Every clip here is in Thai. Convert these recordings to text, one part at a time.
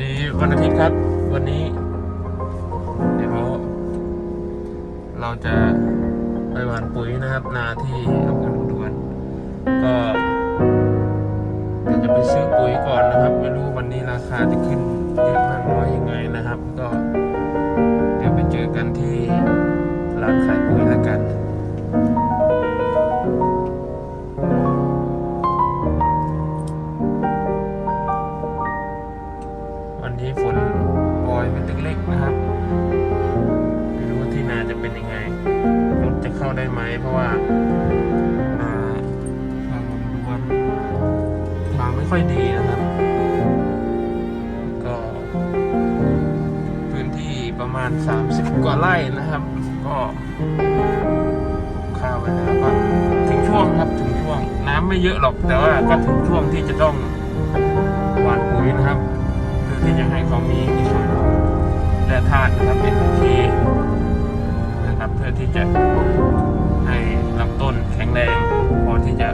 ดีวันอาทิตย์ครับ วันนี้ เดี๋ยวเราจะไปหว่านปุ๋ยนะครับ นาที่อำเภอลำดวน ก็เดี๋ยวจะไปซื้อปุ๋ยก่อนนะครับ ไม่รู้วันนี้ราคาจะขึ้น ได้ไหมเพราะว่าอ่าทางลำดวนทางไม่ค่อยดีนะครับ ก็ พื้นที่ประมาณ 30 กว่าไร่นะครับ ก็ข้าวไปแล้วก็ถึงช่วงครับถึงช่วง น้ำไม่เยอะหรอกแต่ว่าก็ถึงช่วงที่จะต้องหว่านปุ๋ยนะครับเพื่อที่จะให้เขามีในส่วนแร่ธาตุนะครับเป็นโอเคนะครับเพื่อที่จะ ให้ลำต้นแข็งแรงพอที่จะ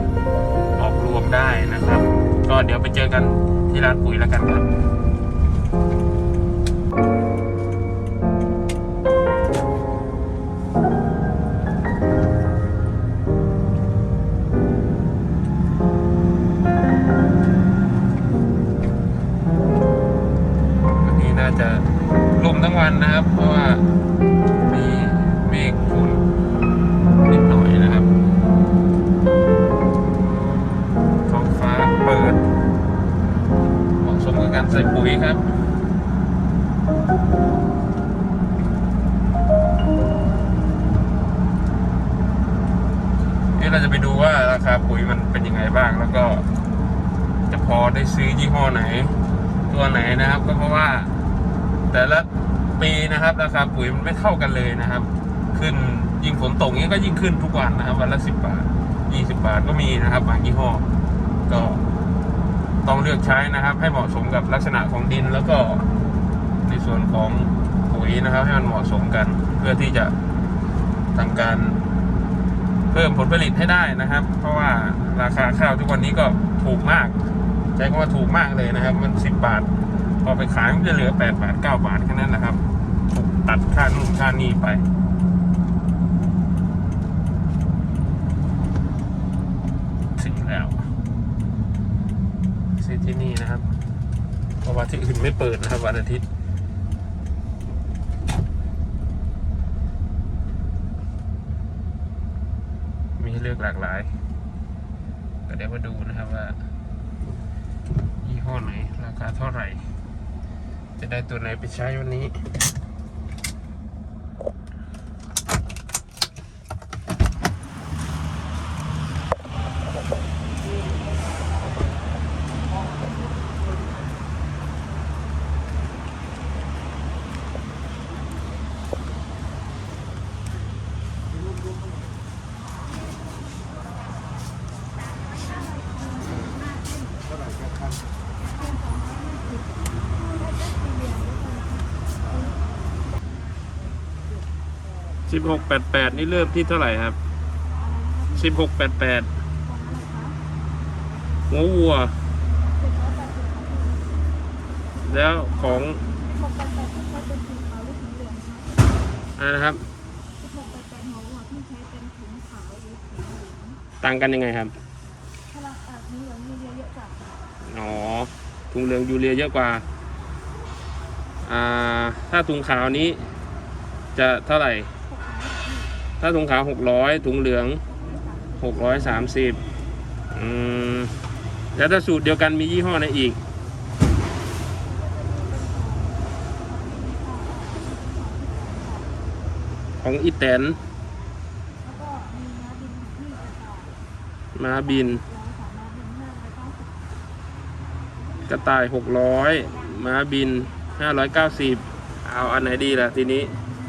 ออกรวมได้นะครับ ก็เดี๋ยวไปเจอกันที่ร้านปุ๋ยแล้วกันครับวันนี้น่าจะลมทั้งวันนะครับ เพราะว่า ปุ๋ยมันเป็นยังไงบ้าง แล้วก็ จะพอได้ซื้อยี่ห้อไหน ตัวไหนนะครับ ก็เพราะว่า แต่ละปีนะครับ ราคาปุ๋ยมันไม่เท่ากันเลยนะครับ ขึ้นยิ่งฝนตกนี้ก็ยิ่งขึ้นทุกวันนะครับ วันละสิบบาทยี่สิบาทก็มีนะครับบางยี่ห้อ ก็ต้องเลือกใช้นะครับ ให้เหมาะสมกับลักษณะของดินแล้วก็ในส่วนของปุ๋ยนะครับ ให้มันเหมาะสมกัน เพื่อที่จะทำการ เพิ่มผลผลิตให้ได้นะครับ เพราะว่าราคาข้าวทุกวันนี้ก็ถูกมาก ใช้คำว่าถูกมากเลยนะครับ มันสิบบาทพอไปขายมันจะเหลือแปดบาทเก้าบาทแค่นั้นนะครับ ถูกตัดค่านู่นค่านี่ไปถึงแล้วซื้อที่นี่นะครับ เพราะว่าที่อื่นไม่เปิดนะครับวันอาทิตย์ มีให้เลือกหลากหลาย ก็เดี๋ยวมาดูนะครับว่า ยี่ห้อไหน ราคาเท่าไหร่ จะได้ตัวไหนไปใช้วันนี้ สิบหกแปดแปดนี่เริ่มที่เท่าไหร่ครับสิบหกแปดแปดหัววัว แล้วของอะไรนะครับ ต่างกันยังไงครับอ๋อถุงเหลืองยูเรียเยอะกว่า อ่า ถ้าถุงขาวนี้จะเท่าไหร่ ถ้าถุงขาวหกร้อยถุงเหลืองหกร้อยสามสิบอืมแล้วถ้าสูตรเดียวกันมียี่ห้อไหนอีก ของอีแตนมาบิน กระต่ายหกร้อยม้าบินห้าร้อยเก้าสิบเอาอันไหนดีล่ะทีนี้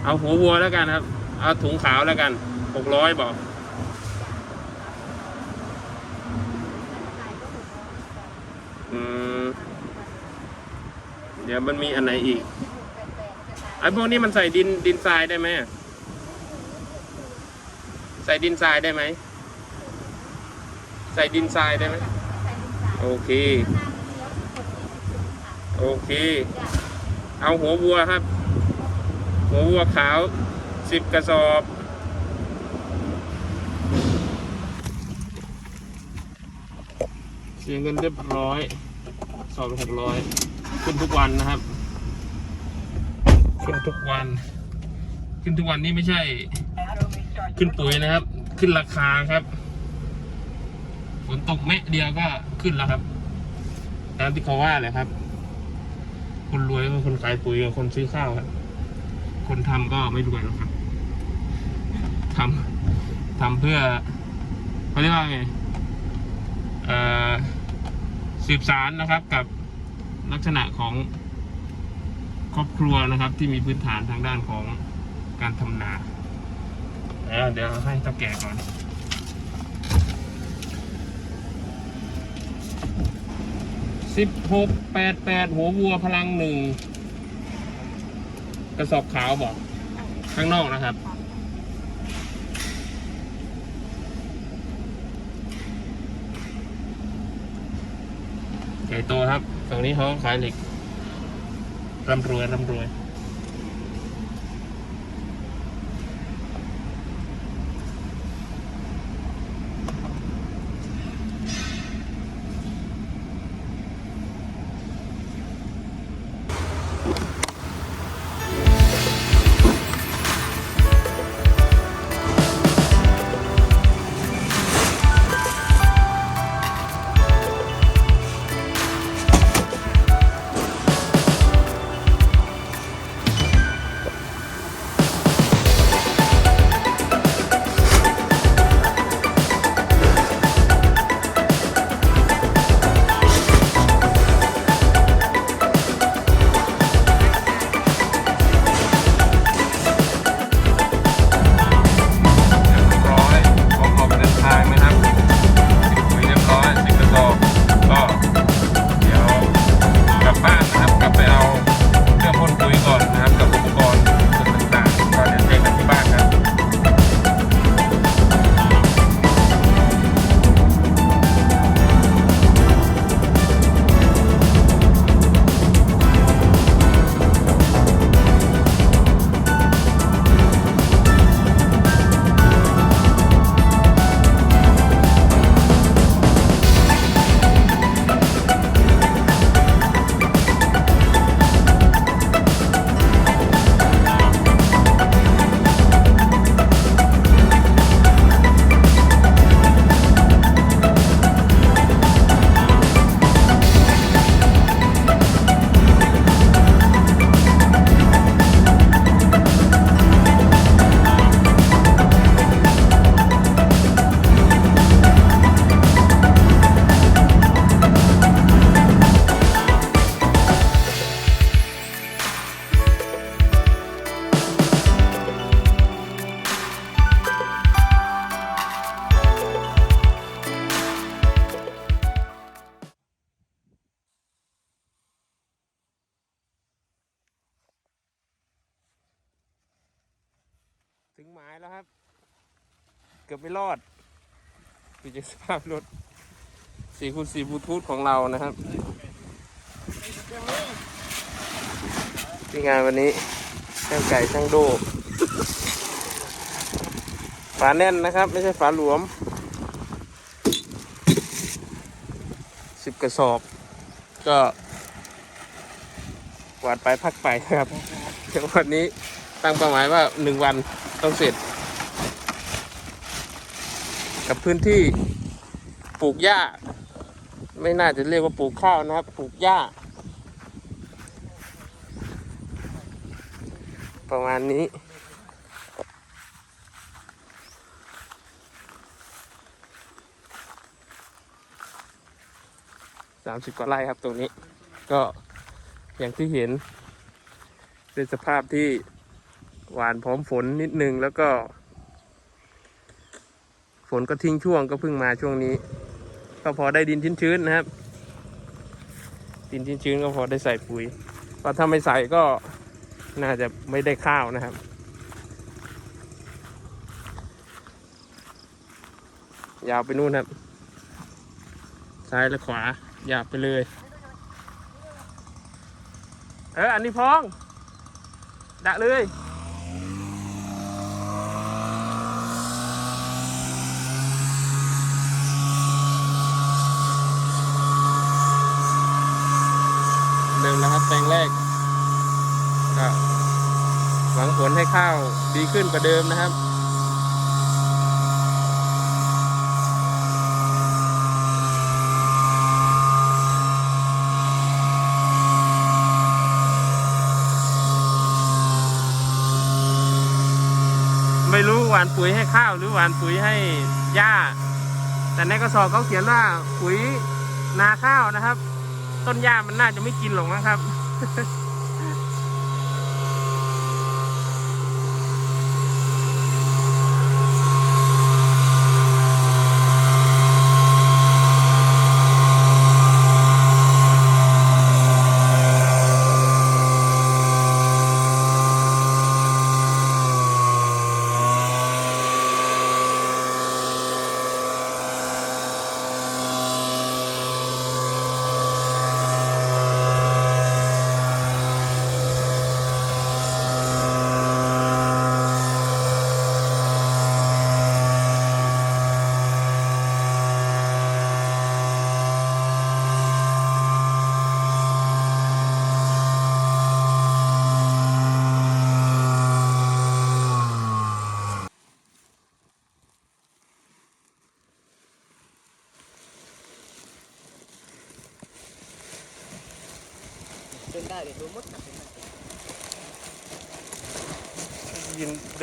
เอาหัววัวแล้วกันครับ เอาถุงขาวแล้วกันหกร้อยบอกอืมเดี๋ยวมันมีอันไหนอีกไอ้พวกนี้มันใส่ดินดินทรายได้ไหมใส่ดินทรายได้ไหมใส่ดินทรายได้ไหมโอเค โอโอเค เอาหัววัวครับ หัววัวขาว สิบกระสอบ เสียเงินเรียบร้อย สอบหกร้อยขึ้นทุกวันนะครับ ขึ้นทุกวัน ขึ้นทุกวันนี่ไม่ใช่ ขึ้นปุ๋ยนะครับ ขึ้นราคาครับฝนตกเมะเดียวก็ขึ้นแล้วครับตามที่เขาว่าเลยครับ คนรวยก็คนขายปุ๋ยกับคนซื้อข้าวครับ คนทำก็ไม่รวยหรอกครับ ทำทำเพื่อเขาเรียกว่าไงเอ่อสืบสารนะครับกับลักษณะของครอบครัวนะครับ ที่มีพื้นฐานทางด้านของการทำนาเดี๋ยวเดี๋ยวให้เท่าแก่ก่อนสิบหกแปดแปดหัววัวพลังหนึ่งกระสอบขาวบอกข้างนอกนะครับ ใหญ่โตครับตรงนี้เขาขายเหล็กร่ำรวยร่ำรวย ดูจากสภาพรถสี่คูณสี่บลูทูธของเรานะครับที่งานวันนี้ช่างไก่ช่างโดฝาแน่นนะครับ ไม่ใช่ฝาหลวมสิบกระสอบ ก็กวาดไปพักไปครับเดี๋ยววันนี้ตั้งเป้าหมายว่าหนึ่งวันต้องเสร็จ กับพื้นที่ปลูกหญ้า ไม่น่าจะเรียกว่าปลูกข้าวนะครับ ปลูกหญ้า ประมาณนี้สามสิบกว่าไร่ครับตรงนี้ ก็อย่างที่เห็นเป็นสภาพที่หวานพร้อมฝนนิดนึงแล้วก็ ฝนก็ทิ้งช่วงก็เพิ่งมาช่วงนี้ ก็พอได้ดินชื้นๆนะครับ ดินชื้นๆก็พอได้ใส่ปุ๋ยเพราะถ้าไม่ใส่ก็น่าจะไม่ได้ข้าวนะครับยาวไปนู่นครับ ซ้ายและขวา ยาวไปเลย เออ อันนี้พองดะเลย เดิมแล้วครับแปลงแรกก็หวังผลให้ข้าว ดีขึ้นกว่าเดิมนะครับ ไม่รู้หวานปุ๋ยให้ข้าวหรือหวานปุ๋ยให้หญ้า แต่ในกระสอบเขาเขียนว่าปุ๋ยนาข้าวนะครับ ต้นหญ้ามันน่าจะไม่กินหรอกนะครับ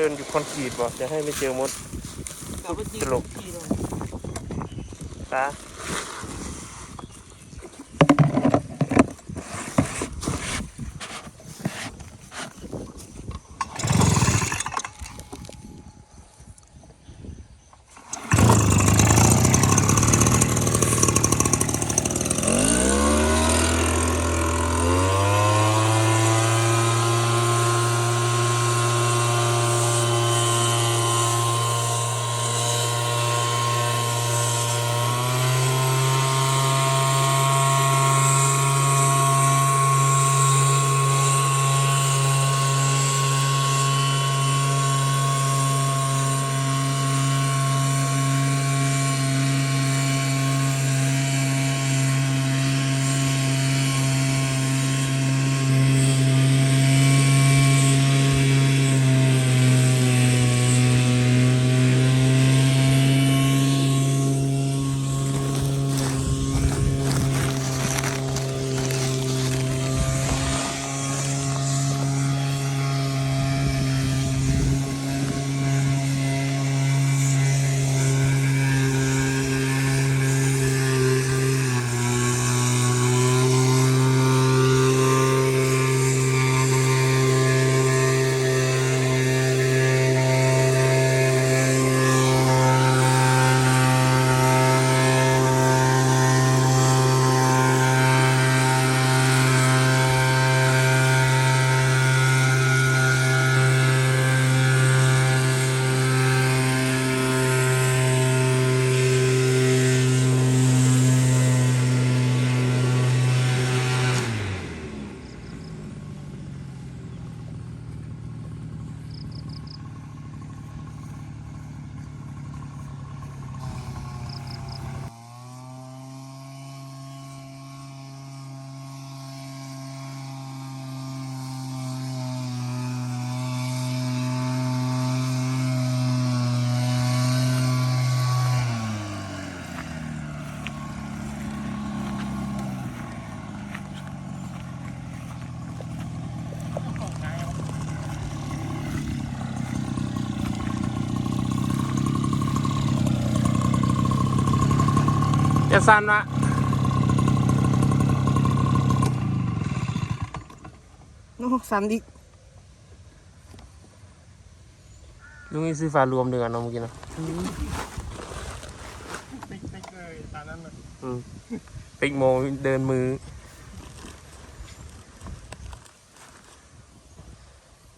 เดินอยู่คอนกรีตบอกจะให้ไม่เจอมดกับว่าจริงตลกที่เลยตา จะสั้นวะโน้สามดิลุงนี่ซื้อฝารวมเดือนเอาเมื่อกี้นะติ๊กติ๊กเลยตอนนั้นน่ะอืมปิกโมเดินมือ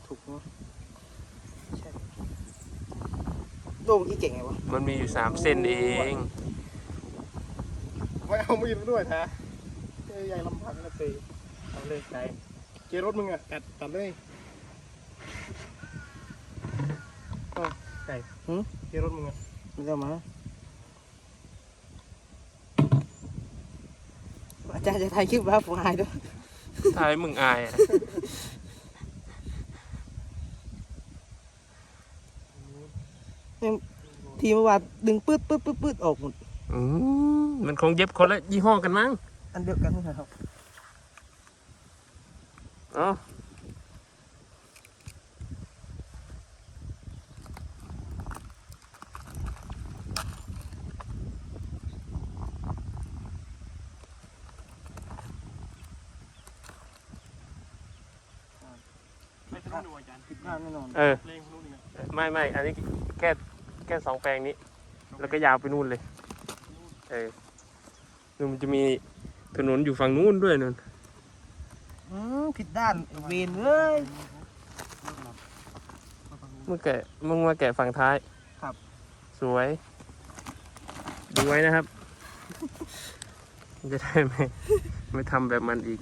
ถูกเนาะใช่โดมที่เก่งไงวะ มันมีอยู่สามเส้นเองไม่ เอามีดมาด้วยนะเอ้ยใหญ่ลำพังนะสิเอาเลยใช้เจรถมึงอะตัดตัดเลยอ๋อไก่หืมเจรถมึงอะมึงเอามาอาจารย์จะถ่ายคลิปว่าผมหายด้วยทายมึงอายอะทีเมื่อวานดึงปื๊ดปื๊ดปื๊ดปื๊ดออกหมด อืมมันคงเย็บคนละยี่ห้อกันมั้ง อันเดียวกันนะครับอ๋อไม่ต้องดูอาจารย์ผิดพลาดแน่นอนเออเพลงนู้นนี่ไม่ไม่อันนี้แค่แค่สองแปลงนี้ แล้วก็ยาวไปนู่นเลย เออนู่นมันจะมีถนนอยู่ฝั่งนู้นด้วยนู่นอืมผิดด้านไอ้เวนเอ้ย มึงแกะมึงมาแกะฝั่งท้ายครับ สวย ดูไว้นะครับ จะได้ไม่ไม่ทำแบบมันอีก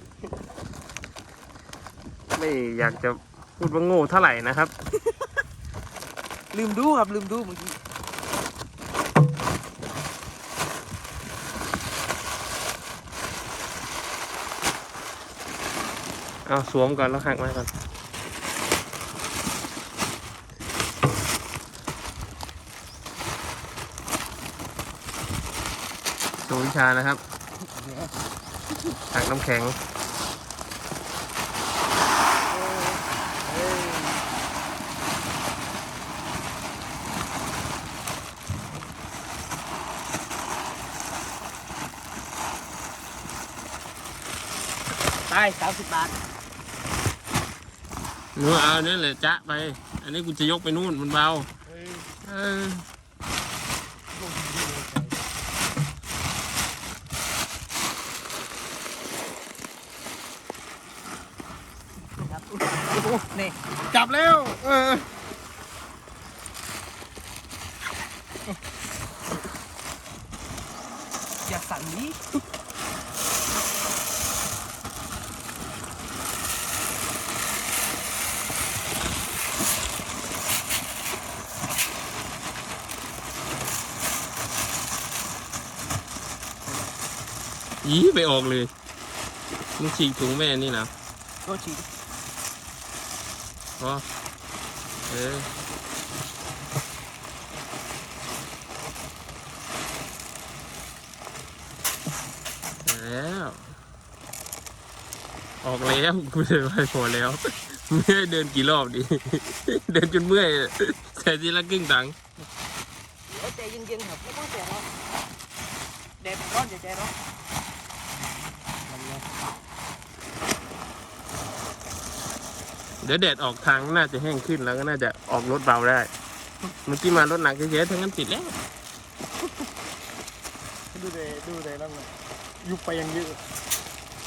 ไม่อยากจะพูดว่าโง่เท่าไหร่นะครับ ลืมดูครับลืมดูเมื่อกี้ เอาสวมก่อนแล้วหักมาก่อนโชว์วิชานะครับหักน้ำแข็งไปสามสิบบาท หนูเอาเนี่ยแหละจ๊ะไป อันนี้กูจะยกไปนู่นมันเบา เออ ครับโอ้โหนี่จับแล้ว เอออย่าสั่นนี้ ยีไปออกเลยมึงฉีกถุงแม่นี่นะก็ฉีดพอเออแล้วออกแล้วกูเดินไปพอแล้วไม่ได้เดินกี่รอบดิเดินจนเมื่อยใส่ทีละครึ่งตังค์เดี๋ยวใจเย็นๆครับไม่ต้องใจร้อนแดดร้อนอย่าใจร้อน ดี๋ยวแดดออกทางน่าจะแห้งขึ้นแล้วก็น่าจะออกรถเบาได้ เมื่อกี้มารถหนักเยอะๆทั้งนั้นติดแล้ว ดูเลยดูเลยแล้วมันยุบไปยังเยอะ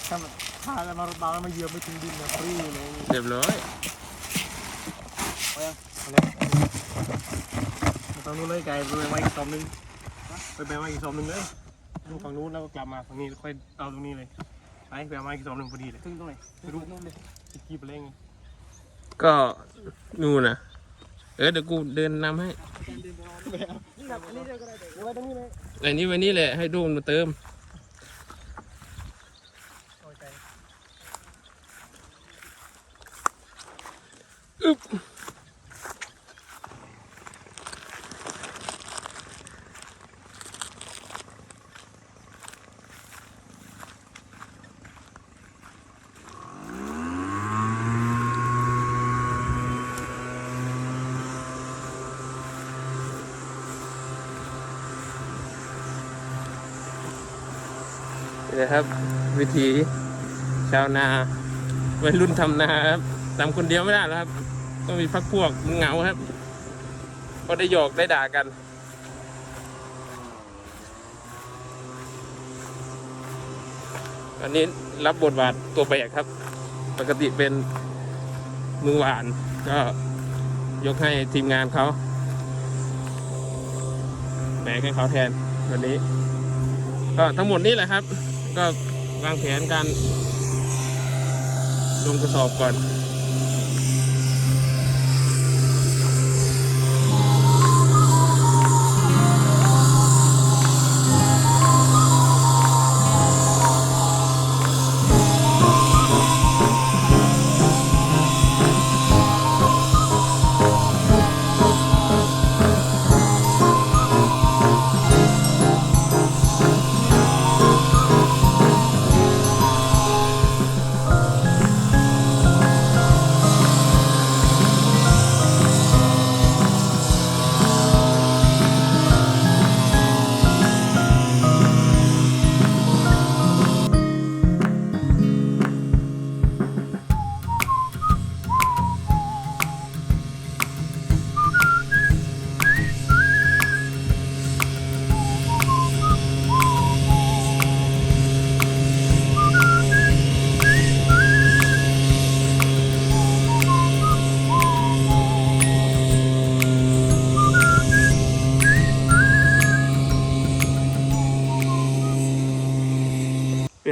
ถ้ามันถ้าแล้วมารถเบาแล้วมาเหยียบไม่ถึงดินนะปรี้เลยเรียบร้อยเอายังเอาเลยตอนนู้นเลยไกลไปไว้อีกซอมนึงไปไปไว้อีกซอมนึงเลยดูฝั่งนู้นแล้วก็กลับมาฝั่งนี้ค่อยเอาตรงนี้เลยไปไปเอาไว้อีกซอมนึงพอดีเลยถึงตรงไหนไม่รู้นู่นเลยจะกี่ไปเล่ง ก็นู่นะเออเดี๋ยวกูเดินนำให้ไอ้นี่ไว้นี่แหละให้ดูมันมาเติมอึ๊บนี่นะครับ วิธีชาวนาวัยรุ่นทำนาครับทำคนเดียวไม่ได้แล้วครับ ต้องมีพักพวกมันเหงาครับ ก็ได้หยอกได้ด่ากันอันนี้รับบทบาทตัวแบกครับ ปกติเป็นมือหวานก็ยกให้ทีมงานเขาแบกให้เขาแทนวันนี้ ก็ทั้งหมดนี้แหละครับ ก็ วางแผนการลงกระสอบก่อน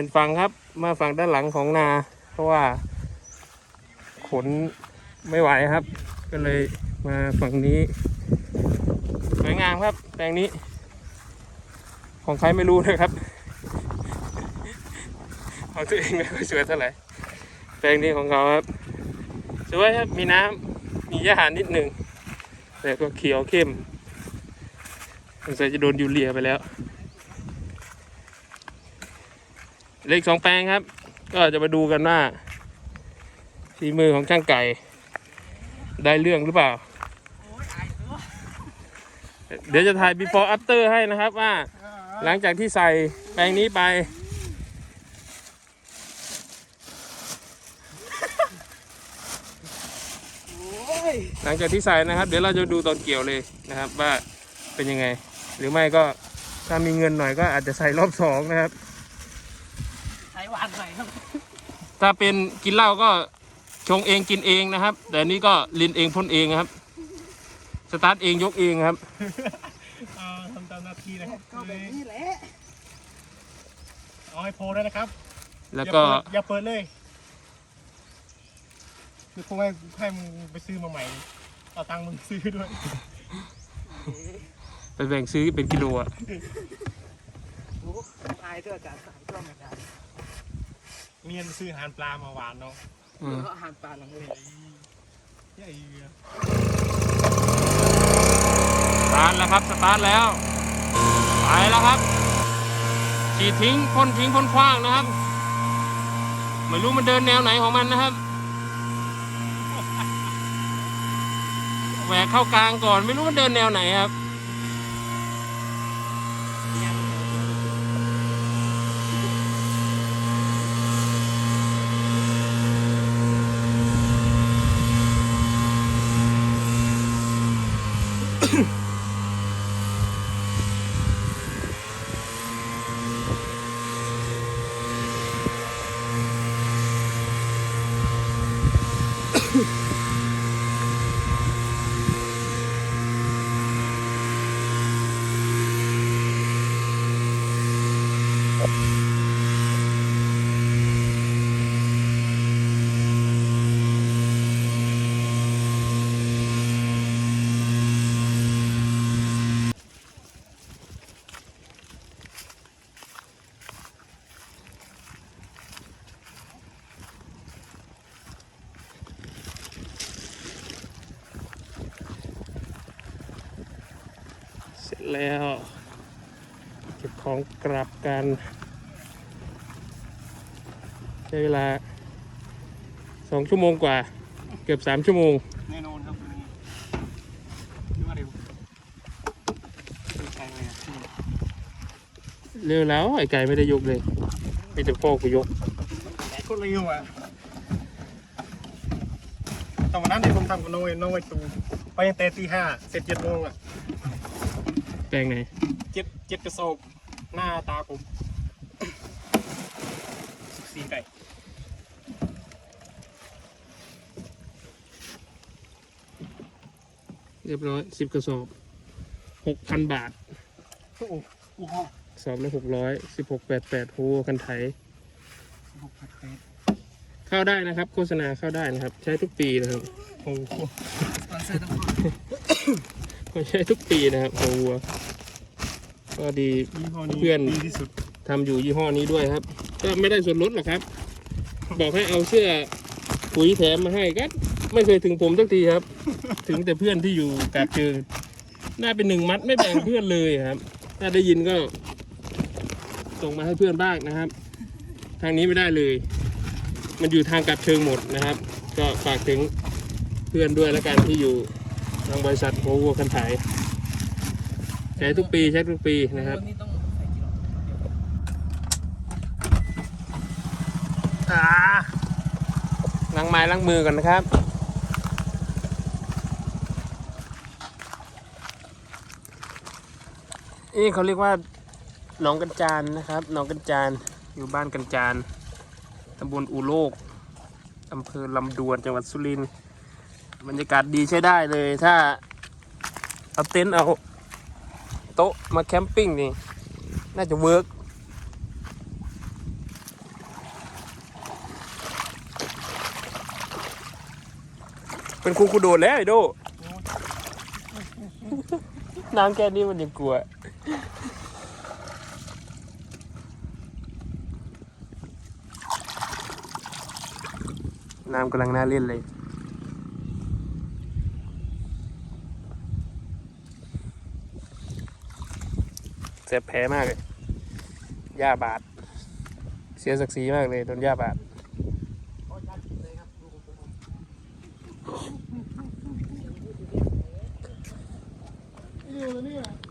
นฝั่งครับ มาฝั่งด้านหลังของนา เพราะว่าขนไม่ไหวครับ ก็เลยมาฝั่งนี้สวยงามครับแปลงนี้ ของใครไม่รู้นะครับของตัวเองไม่ค่อยสวยเท่าไหร่แปลงนี้ของเขาครับสวยครับมีน้ำมีหญ้านิดหนึ่งแต่ก็เขียวเข้มสงสัยจะโดนยูเรียไปแล้ว เลขสองแปลงครับ ก็จะมาดูกันว่าฝีมือของช่างไก่ ได้เรื่องหรือเปล่า เดี๋ยวจะถ่าย before after ให้นะครับว่า หลังจากที่ใส่แปลงนี้ไปหลังจากที่ใส่นะครับ เดี๋ยวเราจะดูตอนเกี่ยวเลยนะครับ ว่าเป็นยังไง หรือไม่ก็ถ้ามีเงินหน่อยก็อาจจะใส่รอบสองนะครับ หวานหน่อยครับถ้าเป็นกินเหล้าก็ชงเองกินเองนะครับ แต่อันนี้ก็ลินเองพ่นเองครับ สตาร์ทเองยกเองครับ เอาทำตามหน้าที่นะครับก็แบบนี้แหละเอาให้โพลด้วยนะครับแล้วก็อย่าเปิดอย่าเปิดเลยคือพวกให้ให้มึงไปซื้อมาใหม่เอาตังค์มึงซื้อด้วยไปแบ่งซื้อเป็นกิโลอะโอ้ตายตัวจัดสายตัวไม่ได้ เมียนซื้ออาหารปลามาหวานเนาะอืมก็อาหารปลาหลังเลยใหญ่เหี้ยสตาร์ทแล้วครับสตาร์ทแล้วไปแล้วครับฉีดทิ้งพ่นทิ้งพ่นคว้างนะครับไม่รู้มันเดินแนวไหนของมันนะครับแหวกเข้ากลางก่อน ไม่รู้มันเดินแนวไหนครับ แล้ว เก็บของกลับกัน ใช้เวลาสองชั่วโมงกว่า เกือบสามชั่วโมง แน่นอนครับตัวนี้คิดว่าเร็วใช่เลยอะอืมเร็วแล้วไอ้ไก่ไม่ได้ยกเลยมีแต่พ่อกูยกแต่ก็เร็วอะตอนวันนั้นที่ผมทำกับน้องเองน้องไอ้ตูไปยังแต่ตีห้าเสร็จเจ็ดโมงอะ แปลงไหน เจ็ดเจ็ดกระสอบหน้าตาผมสิบสี่ไก่เรียบร้อยสิบกระสอบหกพันบาทโอ้โหยี่ห้อกระสอบละหกร้อยสิบหกแปดแปดโหคันไถหกพันแปดเข้าได้นะครับ โฆษณาเข้าได้นะครับ ใช้ทุกปีนะครับโอ้โหสปอน เซอร์ต้องเข้าก็ใช้ทุกปีนะครับโฮวัว ก็ดียี่ห้อนี้เพื่อนดีที่สุดทำอยู่ยี่ห้อนี้ด้วยครับ ก็ไม่ได้ส่วนลดหรอกครับ บอกให้เอาเสื้อปุ๋ยแถมมาให้ก็ไม่เคยถึงผมสักทีครับ ถึงแต่เพื่อนที่อยู่กาบเชิงน่าเป็นหนึ่งมัดไม่แบ่งเพื่อนเลยครับ ถ้าได้ยินก็ ส่งมาให้เพื่อนบ้างนะครับ ทางนี้ไม่ได้เลย มันอยู่ทางกาบเชิงหมดนะครับ ก็ฝากถึงเพื่อนด้วยแล้วกันที่อยู่ ทางบริษัทโฮวัวคันไถใช้ทุกปีใช้ทุกปีนะครับวันนี้ต้องใส่กิโลอ่าล้างไม้ล้างมือก่อนนะครับนี่เขาเรียกว่าหนองกันจานนะครับหนองกันจานอยู่บ้านกันจานตำบลอูโลกอำเภอลำดวนจังหวัดสุรินทร์ บรรยากาศดีใช้ได้เลย ถ้าเอาเต็นท์เอาโต๊ะมาแคมปิ้งนี่ น่าจะเวิร์กเป็นคุณคูโดดแล้วไอ้โดน้ำแค่นี้มันยังกลัว น้ำกำลังน่าเล่นเลย เจ็บแผลมากเลยหญ้าบาด เสียศักดิ์ศรีมากเลยโดนหญ้าบาดเ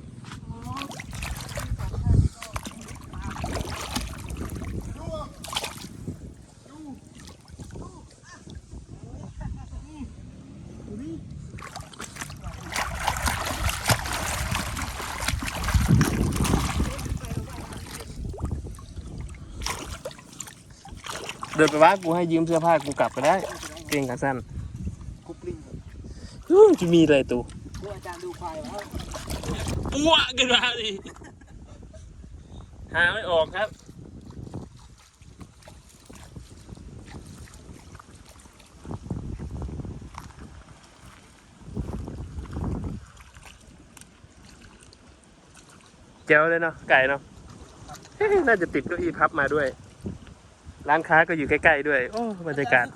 ดินไปว่ากูให้ยืมเสื้อผ้ากูกลับไปได้ เกงขาสั้นคุปลิงอื้อจะมีอะไรตัวเรื่องอาจารย์ดูควายแล้วอ้วกกันมาดิหาไม่ออกครับเจ๋วเลยเนาะไก่เนาะเฮ้ยน่าจะติดเก้าอี้พับมาด้วย ร้านค้าก็อยู่ใกล้ๆด้วย โอ้บรรยากาศ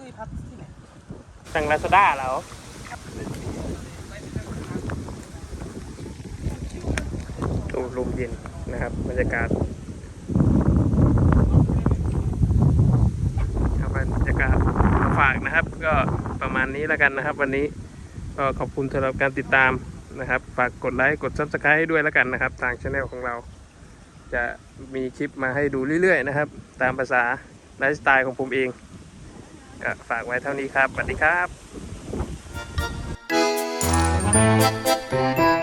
สั่งลาซาด้าแล้วโอ้ลมเย็นนะครับ บรรยากาศครับบรรยากาศฝากนะครับ ก็ประมาณนี้แล้วกันนะครับ วันนี้ก็ขอบคุณสำหรับการติดตามนะครับ ฝากกดไลค์ กด subscribe ให้ด้วยแล้วกันนะครับ ทางช anel ของเรา จะมีคลิปมาให้ดูเรื่อยๆนะครับ ตามภาษา ไลฟ์สไตล์ของผมเองก็ฝากไว้เท่านี้ครับสวัสดีครับ